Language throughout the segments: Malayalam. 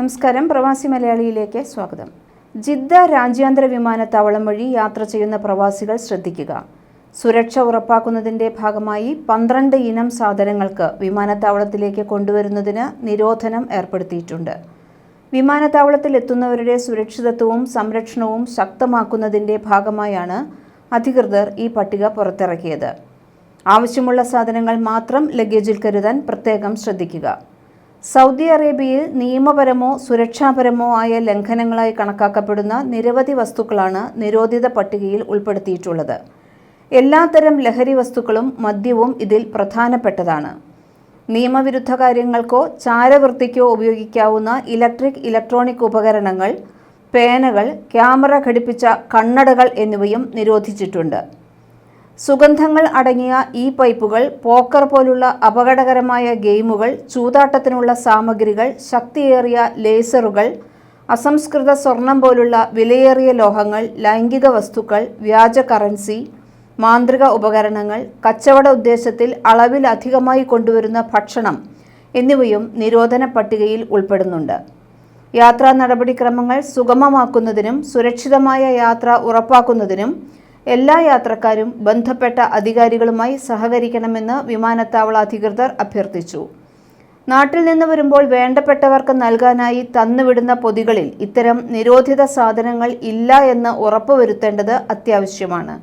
നമസ്കാരം. പ്രവാസി മലയാളിയിലേക്ക് സ്വാഗതം. ജിദ്ദ രാജ്യാന്തര വിമാനത്താവളം വഴി യാത്ര ചെയ്യുന്ന പ്രവാസികൾ ശ്രദ്ധിക്കുക. സുരക്ഷ ഉറപ്പാക്കുന്നതിന്റെ ഭാഗമായി പന്ത്രണ്ട് ഇനം സാധനങ്ങൾക്ക് വിമാനത്താവളത്തിലേക്ക് കൊണ്ടുവരുന്നതിന് നിരോധനം ഏർപ്പെടുത്തിയിട്ടുണ്ട്. വിമാനത്താവളത്തിൽ എത്തുന്നവരുടെ സുരക്ഷിതത്വവും സംരക്ഷണവും ശക്തമാക്കുന്നതിന്റെ ഭാഗമായാണ് അധികൃതർ ഈ പട്ടിക പുറത്തിറക്കിയത്. ആവശ്യമുള്ള സാധനങ്ങൾ മാത്രം ലഗേജിൽ കരുതാൻ പ്രത്യേകം ശ്രദ്ധിക്കുക. സൗദി അറേബ്യയിൽ നിയമപരമോ സുരക്ഷാപരമോ ആയ ലംഘനങ്ങളായി കണക്കാക്കപ്പെടുന്ന നിരവധി വസ്തുക്കളാണ് നിരോധിത പട്ടികയിൽ ഉൾപ്പെടുത്തിയിട്ടുള്ളത്. എല്ലാത്തരം ലഹരി വസ്തുക്കളും മദ്യവും ഇതിൽ പ്രധാനപ്പെട്ടതാണ്. നിയമവിരുദ്ധ കാര്യങ്ങൾക്കോ ചാരവൃത്തിക്കോ ഉപയോഗിക്കാവുന്ന ഇലക്ട്രിക് ഇലക്ട്രോണിക് ഉപകരണങ്ങൾ പേനകൾ ക്യാമറ ഘടിപ്പിച്ച കണ്ണടകൾ എന്നിവയും നിരോധിച്ചിട്ടുണ്ട്. സുഗന്ധങ്ങൾ അടങ്ങിയ ഈ പൈപ്പുകൾ പോക്കർ പോലുള്ള അപകടകരമായ ഗെയിമുകൾ ചൂതാട്ടത്തിനുള്ള സാമഗ്രികൾ ശക്തിയേറിയ ലേസറുകൾ അസംസ്കൃത സ്വർണം പോലുള്ള വിലയേറിയ ലോഹങ്ങൾ ലൈംഗിക വസ്തുക്കൾ വ്യാജ കറൻസി മാന്ത്രിക ഉപകരണങ്ങൾ കച്ചവട ഉദ്ദേശത്തിൽ അളവിലധികമായി കൊണ്ടുവരുന്ന ഭക്ഷണം എന്നിവയും നിരോധന പട്ടികയിൽ ഉൾപ്പെടുന്നുണ്ട്. യാത്രാ നടപടിക്രമങ്ങൾ സുഗമമാക്കുന്നതിനും സുരക്ഷിതമായ യാത്ര ഉറപ്പാക്കുന്നതിനും എല്ലാ യാത്രക്കാരും ബന്ധപ്പെട്ട അധികാരികളുമായി സഹകരിക്കണമെന്ന് വിമാനത്താവള അധികൃതർ അഭ്യർത്ഥിച്ചു. നാട്ടിൽ നിന്ന് വരുമ്പോൾ വേണ്ടപ്പെട്ടവർക്ക് നൽകാനായി തന്നുവിടുന്ന പൊതികളിൽ ഇത്തരം നിരോധിത സാധനങ്ങൾ ഇല്ല എന്ന് ഉറപ്പുവരുത്തേണ്ടത് അത്യാവശ്യമാണ്.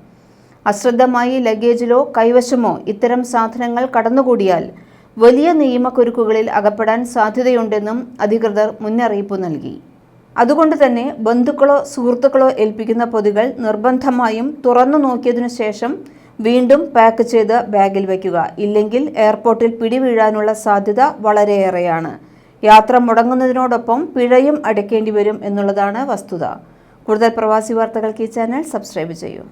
അശ്രദ്ധമായി ലഗേജിലോ കൈവശമോ ഇത്തരം സാധനങ്ങൾ കടന്നുകൂടിയാൽ വലിയ നിയമക്കുരുക്കുകളിൽ അകപ്പെടാൻ സാധ്യതയുണ്ടെന്നും അധികൃതർ മുന്നറിയിപ്പ് നൽകി. അതുകൊണ്ട് തന്നെ ബന്ധുക്കളോ സുഹൃത്തുക്കളോ ഏൽപ്പിക്കുന്ന പൊതികൾ നിർബന്ധമായും തുറന്നു നോക്കിയതിനു ശേഷം വീണ്ടും പാക്ക് ചെയ്ത് ബാഗിൽ വയ്ക്കുക. ഇല്ലെങ്കിൽ എയർപോർട്ടിൽ പിടിവീഴാനുള്ള സാധ്യത വളരെയേറെയാണ്. യാത്ര മുടങ്ങുന്നതിനോടൊപ്പം പിഴയും അടയ്ക്കേണ്ടി വരും എന്നുള്ളതാണ് വസ്തുത. കൂടുതൽ പ്രവാസി വാർത്തകൾക്ക് ഈ ചാനൽ സബ്സ്ക്രൈബ് ചെയ്യൂ.